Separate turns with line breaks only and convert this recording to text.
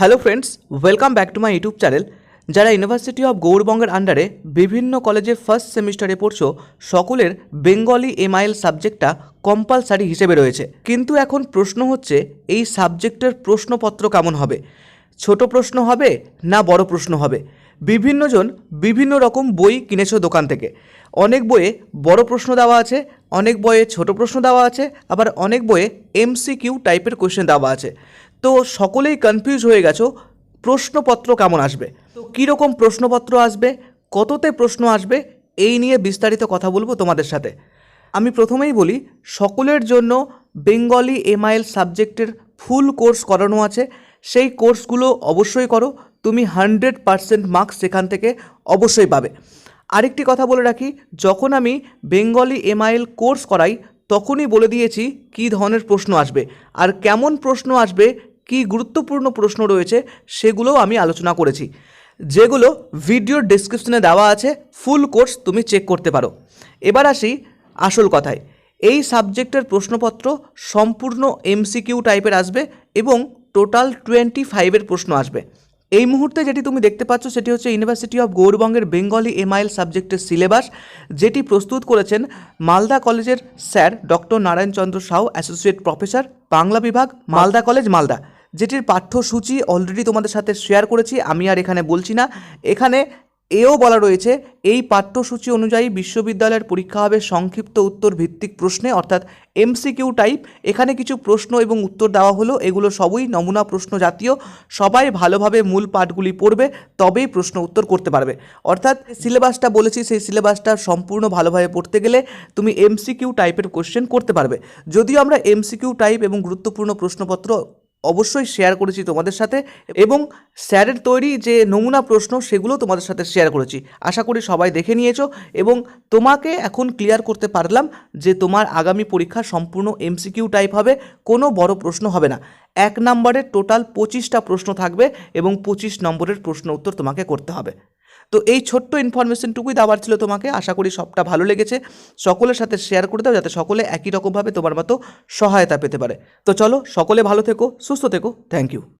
Hello friends welcome back to my YouTube channel যারা university of গৌড়বঙ্গের আন্ডারে বিভিন্ন কলেজে ফার্স্ট সেমিস্টারে পড়ছো, সকলের বেঙ্গলি এমআইএল সাবজেক্টটা কম্পালসারি হিসেবে রয়েছে। কিন্তু এখন প্রশ্ন হচ্ছে, এই সাবজেক্টের প্রশ্নপত্র কেমন হবে? ছোট প্রশ্ন হবে না বড় প্রশ্ন হবে? বিভিন্নজন বিভিন্ন রকম বই কিনেছো দোকান থেকে। অনেক বইয়ে বড় প্রশ্ন দেওয়া আছে, অনেক বইয়ে ছোট প্রশ্ন দেওয়া আছে, আবার অনেক বইয়ে এমসিকিউ টাইপের কোয়েশ্চেন দেওয়া আছে। তো সকলেই কনফিউজ হয়ে গেছো প্রশ্নপত্র কেমন আসবে? তো কীরকম প্রশ্নপত্র আসবে? কততে প্রশ্ন আসবে? এই নিয়ে বিস্তারিত কথা বলব তোমাদের সাথে। আমি প্রথমেই বলি সকলের জন্য বেঙ্গলি এমআইএল সাবজেক্টের ফুল কোর্স করানো আছে। সেই কোর্সগুলো অবশ্যই করো তুমি হান্ড্রেড পারসেন্ট মার্কস সেখান থেকে অবশ্যই পাবে। আরেকটি কথা বলে রাখি যখন আমি বেঙ্গলি এমআইএল কোর্স করাই তখনই বলে দিয়েছি কী ধরনের প্রশ্ন আসবে আর কেমন প্রশ্ন আসবে, কী গুরুত্বপূর্ণ প্রশ্ন রয়েছে সেগুলোও আমি আলোচনা করেছি। যেগুলো ভিডিওর ডিসক্রিপশনে দেওয়া আছে ফুল কোর্স তুমি চেক করতে পারো। এবার আসি আসল কথায়। এই সাবজেক্টের প্রশ্নপত্র সম্পূর্ণ এমসিকিউ টাইপের আসবে এবং টোটাল টোয়েন্টি ফাইভের প্রশ্ন আসবে। এই মুহূর্তে যেটি তুমি দেখতে পাচ্ছ সেটি হচ্ছে ইউনিভার্সিটি অফ গৌরবঙ্গের বেঙ্গলি এমআইএল সাবজেক্টের সিলেবাস যেটি প্রস্তুত করেছেন মালদা কলেজের sir doctor Narayanchandra Sau associate professor Bangla বিভাগ, মালদা কলেজ, মালদা। যেটির পাঠ্যসূচি অলরেডি তোমাদের সাথে শেয়ার করেছি, আমি আর এখানে বলছি না। এখানে এও বলা রয়েছে, এই পাঠ্যসূচি অনুযায়ী বিশ্ববিদ্যালয়ের পরীক্ষা হবে সংক্ষিপ্ত উত্তর ভিত্তিক প্রশ্নে, অর্থাৎ এমসিকিউ টাইপ। এখানে কিছু প্রশ্ন এবং উত্তর দেওয়া হলো, এগুলো সবই নমুনা প্রশ্ন জাতীয়। সবাই ভালোভাবে মূল পাঠগুলি পড়বে, তবেই প্রশ্ন উত্তর করতে পারবে। অর্থাৎ সিলেবাসটা বলেছি, সেই সিলেবাসটা সম্পূর্ণ ভালোভাবে পড়তে গেলে তুমি এমসিকিউ টাইপের কোশ্চেন করতে পারবে। যদিও আমরা এমসিকিউ টাইপ এবং গুরুত্বপূর্ণ প্রশ্নপত্র অবশ্যই শেয়ার করেছি তোমাদের সাথে এবং স্যারের তৈরি যে নমুনা প্রশ্ন সেগুলো তোমাদের সাথে শেয়ার করেছি। আশা করি সবাই দেখে নিয়েছো এবং তোমাকে এখন ক্লিয়ার করতে পারলাম যে তোমার আগামী পরীক্ষা সম্পূর্ণ এমসিকিউ টাইপ হবে, কোনো বড় প্রশ্ন হবে না। এক নম্বরের টোটাল পঁচিশটা প্রশ্ন থাকবে এবং পঁচিশ নম্বরের প্রশ্ন উত্তর তোমাকে করতে হবে। তো এই ছোট্ট ইনফরমেশনটুকুই দেওয়ার ছিল তোমাকে। আশা করি সবটা ভালো লেগেছে। সকলের সাথে শেয়ার করে দাও যাতে সকলে একই রকমভাবে তোমার মতো সহায়তা পেতে পারে। তো চলো, সকলে ভালো থেকো, সুস্থ থেকো। Thank you